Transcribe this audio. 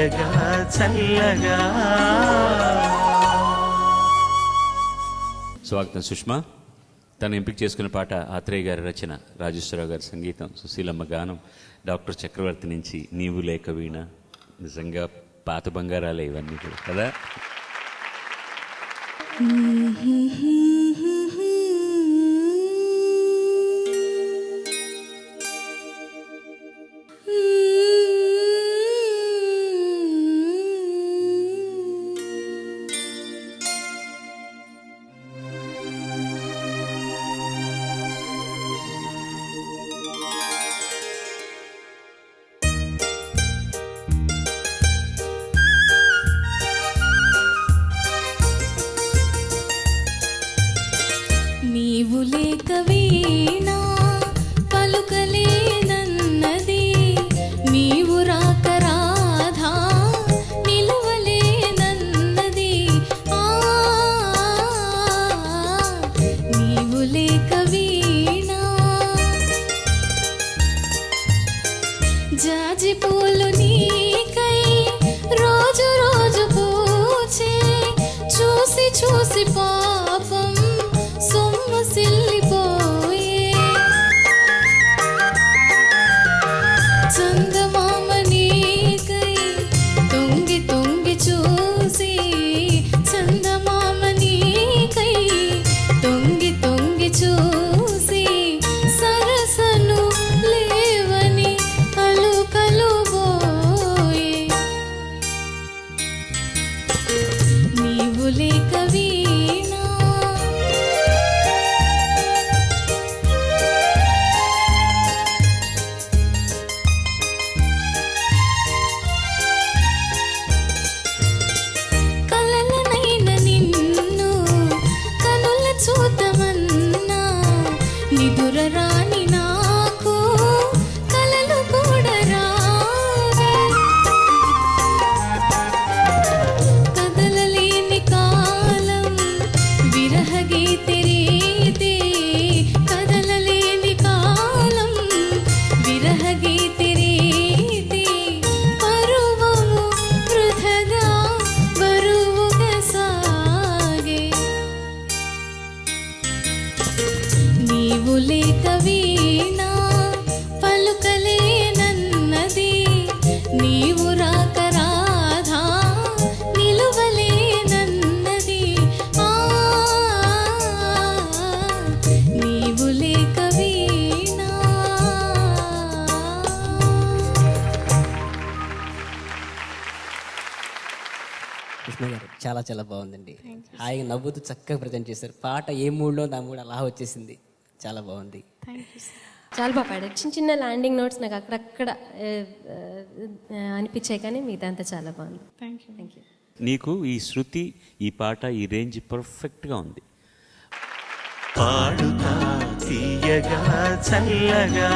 తీయగా చల్లగా. స్వాగతం సుష్మా. తను ఎంపిక చేసుకున్న పాట ఆత్రేయ గారి రచన రాజేశ్వరరావు గారి సంగీతం సుశీలమ్మ గానం డాక్టర్ చక్రవర్తి నుంచి నీవు లేక వీణ నిజంగా పాత బంగారాలే ఇవన్నీ కూడా కదా? నీవు లేక వీణా పలుకలేనన్నది నీవు రాక రాధా నిలువలేనన్నది ఆ నీవు లేక వీణా. జాజి నీకై రోజు రోజు పూచే చూసి చూసి పో లేక వీణా పలుకలేనన్నది నీవు రాక రాధా నిలువలేనన్నది ఆ నీవు లేక వీణా. కృష్ణ గారు చాలా చాలా బాగుందండి. హాయిగా నవ్వుతూ చక్కగా ప్రజెంట్ చేశారు. పాట ఏ మూడ్లో నా మూడు అలా వచ్చేసింది. చాలా బాగుంది. చాలా బాగా పాడారు. చిన్న చిన్న ల్యాండింగ్ నోట్స్ నాకు అక్కడక్కడ అనిపించాయి కానీ మిగతా అంతా చాలా బాగుంది. థ్యాంక్ యూ థ్యాంక్ యూ నీకు ఈ శృతి ఈ పాట ఈ రేంజ్ పర్ఫెక్ట్గా ఉంది. పాడుతా తీయగా చల్లగా.